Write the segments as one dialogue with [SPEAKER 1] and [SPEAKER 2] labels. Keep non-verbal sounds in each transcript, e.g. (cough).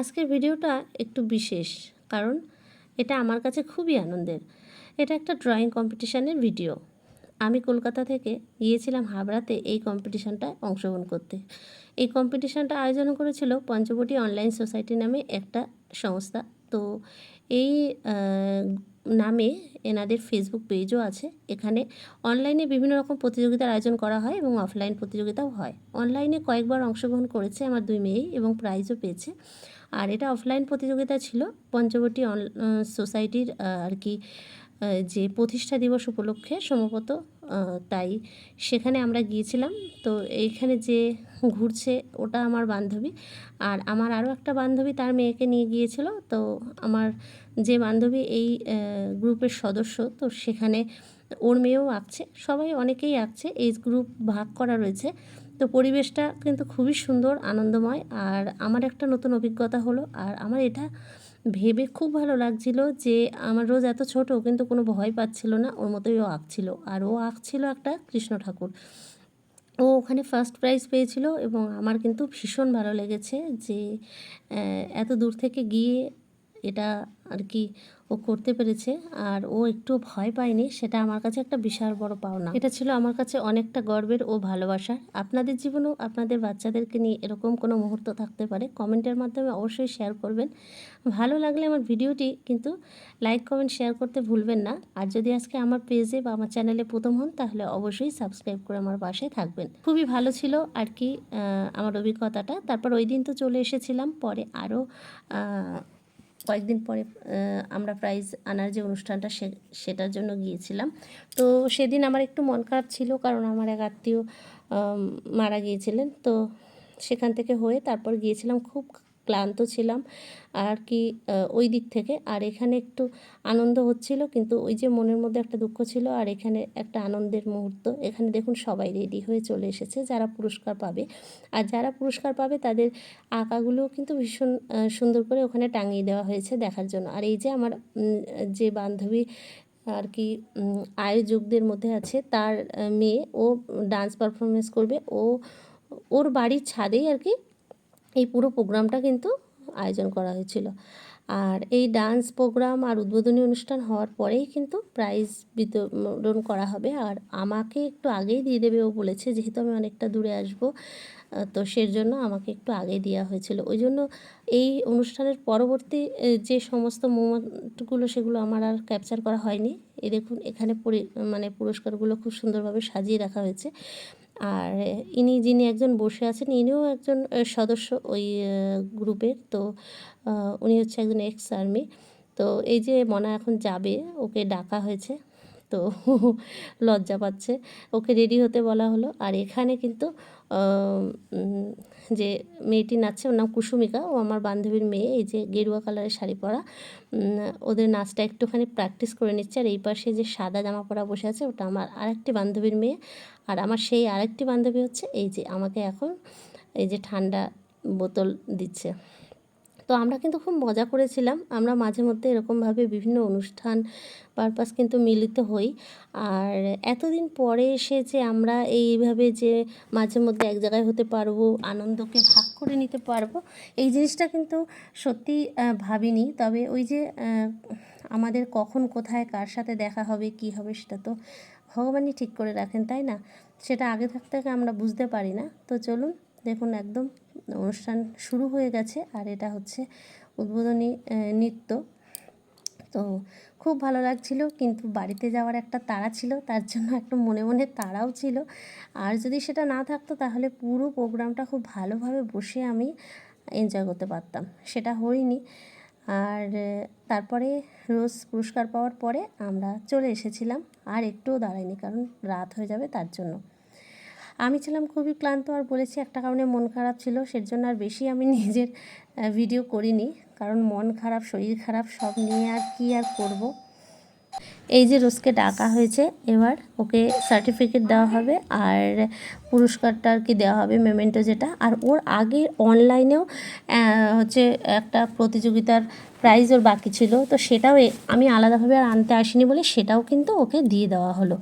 [SPEAKER 1] আজকের ভিডিওটা একটু বিশেষ, কারণ এটা আমার কাছে খুবই আনন্দের। এটা একটা ড্রয়িং কম্পিটিশানের ভিডিও আমি কলকাতা থেকে গিয়েছিলাম হাবড়াতে এই কম্পিটিশানটায় অংশগ্রহণ করতে। এই কম্পিটিশানটা আয়োজন করেছিল পঞ্চবটি অনলাইন সোসাইটি নামে একটা সংস্থা। তো এই নামে এনাদের ফেসবুক পেজও আছে। এখানে অনলাইনে বিভিন্ন রকম প্রতিযোগিতার আয়োজন করা হয় এবং অফলাইন প্রতিযোগিতাও হয়। অনলাইনে কয়েকবার অংশগ্রহণ করেছে আমার দুই মেয়ে এবং প্রাইজও পেয়েছে। আর এটা অফলাইন প্রতিযোগিতা ছিল। পঞ্চবটী সোসাইটির আর কি যে প্রতিষ্ঠা দিবস উপলক্ষে সম্ভবত তাই সেখানে আমরা গিয়েছিলাম। তো এইখানে যে ঘুরছে, ওটা আমার বান্ধবী। আর আমার আরও একটা বান্ধবী তার মেয়েকে নিয়ে গিয়েছিল। তো আমার যে বান্ধবী এই গ্রুপের সদস্য, তো সেখানে ওর মেয়েও আঁকছে। সবাই অনেকেই আঁকছে এজ গ্রুপ ভাগ করা রয়েছে। তো পরিবেশটা কিন্তু খুবই সুন্দর, আনন্দময়। আর আমার একটা নতুন অভিজ্ঞতা হলো, আর আমার এটা ভেবে খুব ভালো লাগছিল যে আমার রোজ এত ছোট, কিন্তু কোনো ভয় পাচ্ছিল না। ওর মতোই ও আঁকছিল আর ও আঁকছিল একটা কৃষ্ণ ঠাকুর। ও ওখানে ফার্স্ট প্রাইজ পেয়েছিল এবং আমার কিন্তু ভীষণ ভালো লেগেছে যে এত দূর থেকে গিয়ে এটা আর কি ও করতে পেরেছে আর ও একটু ভয় পায়নি, সেটা আমার কাছে একটা বিশাল বড় পাওনা। এটা ছিল আমার কাছে অনেকটা গর্বের ও ভালোবাসার আপনাদের জীবনেও আপনাদের বাচ্চাদেরকে নিয়ে এরকম কোনো মুহূর্ত থাকতে পারে, কমেন্টের মাধ্যমে অবশ্যই শেয়ার করবেন। ভালো লাগলে আমার ভিডিওটি কিন্তু লাইক, কমেন্ট, শেয়ার করতে ভুলবেন না। আর যদি আজকে আমার পেজে বা আমার চ্যানেলে প্রথম হন, তাহলে অবশ্যই সাবস্ক্রাইব করে আমার পাশে থাকবেন। খুবই ভালো ছিল আর কি আমার অভিজ্ঞতাটা। তারপর ওই দিন তো চলে এসেছিলাম, পরে আরও কয়েকদিন পরে আমরা প্রাইজ আনার যে অনুষ্ঠানটা সে, সেটার জন্য গিয়েছিলাম। তো সেদিন আমার একটু মন খারাপ ছিল, কারণ আমার এক আত্মীয় মারা গিয়েছিলেন। তো সেখান থেকে হয়ে তারপর গিয়েছিলাম খুব ক্লান্ত ছিলাম। আর কি ওই দিক থেকে। আর এখানে একটু আনন্দ হচ্ছিল, কিন্তু ওই যে মনের মধ্যে একটা দুঃখ ছিল, আর এখানে একটা আনন্দের মুহূর্ত। এখানে দেখুন সবাই রেডি হয়ে চলে এসেছে, যারা পুরস্কার পাবে। আর যারা পুরস্কার পাবে, তাদের আঁকাগুলো কিন্তু ভীষণ সুন্দর করে ওখানে টাঙিয়ে দেওয়া হয়েছে দেখার জন্য। আর এই যে আমার যে বান্ধবী আর কি আয়োজকদের মধ্যে আছে, তার মেয়ে, ও ডান্স পারফরমেন্স করবে। ও, ওর বাড়ির ছাদেই আর কি এই পুরো প্রোগ্রামটা কিন্তু আয়োজন করা হয়েছিল। আর এই ডান্স প্রোগ্রাম আর উদ্বোধনী অনুষ্ঠান হওয়ার পরেই কিন্তু প্রাইজ বিতরণ করা হবে। আর আমাকে একটু আগেই দিয়ে দেবে, ও বলেছে যেহেতু আমি অনেকটা দূরে আসব, তো সের জন্য আমাকে একটু আগেই দেওয়া হয়েছিল। ওই জন্য এই অনুষ্ঠানের পরবর্তী যে সমস্ত মোমেন্টগুলো, সেগুলো আমার আর ক্যাপচার করা হয়নি। এ দেখুন, এখানে মানে পুরস্কারগুলো খুব সুন্দরভাবে সাজিয়ে রাখা হয়েছে। আর ইনি, যিনি একজন বসে আছেন, ইনিও একজন সদস্য ওই গ্রুপের তো উনি হচ্ছে একজন এক্স আর্মি তো এই যে মনা এখন যাবে, ওকে ডাকা হয়েছে। তো (laughs) লজ্জা পাচ্ছে। ওকে রেডি হতে বলা হলো। আর এখানে কিন্তু যে মেয়েটি নাচছে, ওর নাম কুসুমিকা। ও আমার বান্ধবীর মেয়ে, এই যে গেরুয়া কালারের শাড়ি পরা। ওদের নাচটা একটুখানি প্র্যাকটিস করে নিচ্ছে। আর এই পাশে যে সাদা জামা পরা বসে আছে, ওটা আমার আরেকটি বান্ধবীর মেয়ে। আর আমার সেই আরেকটি বান্ধবী হচ্ছে, এই যে আমাকে এখন এই যে ঠান্ডা বোতল দিচ্ছে। তো আমরা কিন্তু খুব মজা করেছিলাম। আমরা মাঝে মধ্যে এরকমভাবে বিভিন্ন অনুষ্ঠান পারপাস কিন্তু মিলিত হই। আর এতদিন পরে এসে যে আমরা এইভাবে যে মাঝে মধ্যে এক জায়গায় হতে পারব, আনন্দকে ভাগ করে নিতে পারব, এই জিনিসটা কিন্তু সত্যি ভাবিনি। তবে ওই যে আমাদের কখন, কোথায়, কার সাথে দেখা হবে, কি হবে, সেটা তো ভগবানই ঠিক করে রাখেন, তাই না? সেটা আগে থাকতে আমরা বুঝতে পারি না। তো চলুন, দেখুন একদম অনুষ্ঠান শুরু হয়ে গেছে আর এটা হচ্ছে উদ্বোধনী নৃত্য। তো খুব ভালো লাগছিল, কিন্তু বাড়িতে যাওয়ার একটা তাড়া ছিল, তার জন্য একটু মনে মনে তাড়াও ছিল। আর যদি সেটা না থাকতো, তাহলে পুরো প্রোগ্রামটা খুব ভালোভাবে বসে আমি এনজয় করতে পারতাম। সেটা হয়নি। আর তারপরে রোজ পুরস্কার পাওয়ার পরে আমরা চলে এসেছিলাম, আর একটুও দাঁড়াইনি কারণ রাত হয়ে যাবে তার জন্য। আমি ছিলাম খুবই ক্লান্ত আর বলেছি একটা কারণে মন খারাপ ছিল সের জন্য আর বেশি আমি (laughs) নিজের ভিডিও করিনি। কারণ মন খারাপ, শরীর খারাপ, সব নিয়ে আর কি আর করব? এই যে রোজকে ডাকা হয়েছে, এবার ওকে সার্টিফিকেট দেওয়া হবে আর পুরস্কারটা আর কি দেওয়া হবে মেমেন্টো যেটা। আর ওর আগে অনলাইনেও হচ্ছে একটা প্রতিযোগিতার প্রাইজ ওর বাকি ছিল, তো সেটাও আমি আলাদাভাবে আর আনতে আসিনি বলে সেটাও কিন্তু ওকে দিয়ে দেওয়া হলো।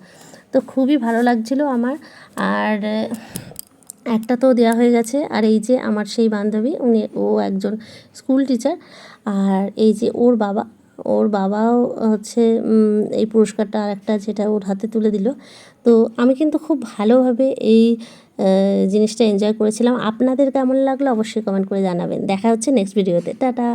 [SPEAKER 1] তো খুবই ভালো লাগছিল আমার। আর একটা তো দেওয়া হয়ে গেছে। আর এই যে আমার সেই বান্ধবী, উনি, ও একজন স্কুল টিচার। আর এই যে ওর বাবা, ওর বাবাও হচ্ছে এই পুরস্কারটা আর একটা যেটা ওর হাতে তুলে দিল। তো আমি কিন্তু খুব ভালোভাবে এই জিনিসটা এনজয় করেছিলাম। আপনাদের কেমন লাগল অবশ্যই কমেন্ট করে জানাবেন। দেখা হচ্ছে নেক্সট ভিডিওতে টাটা!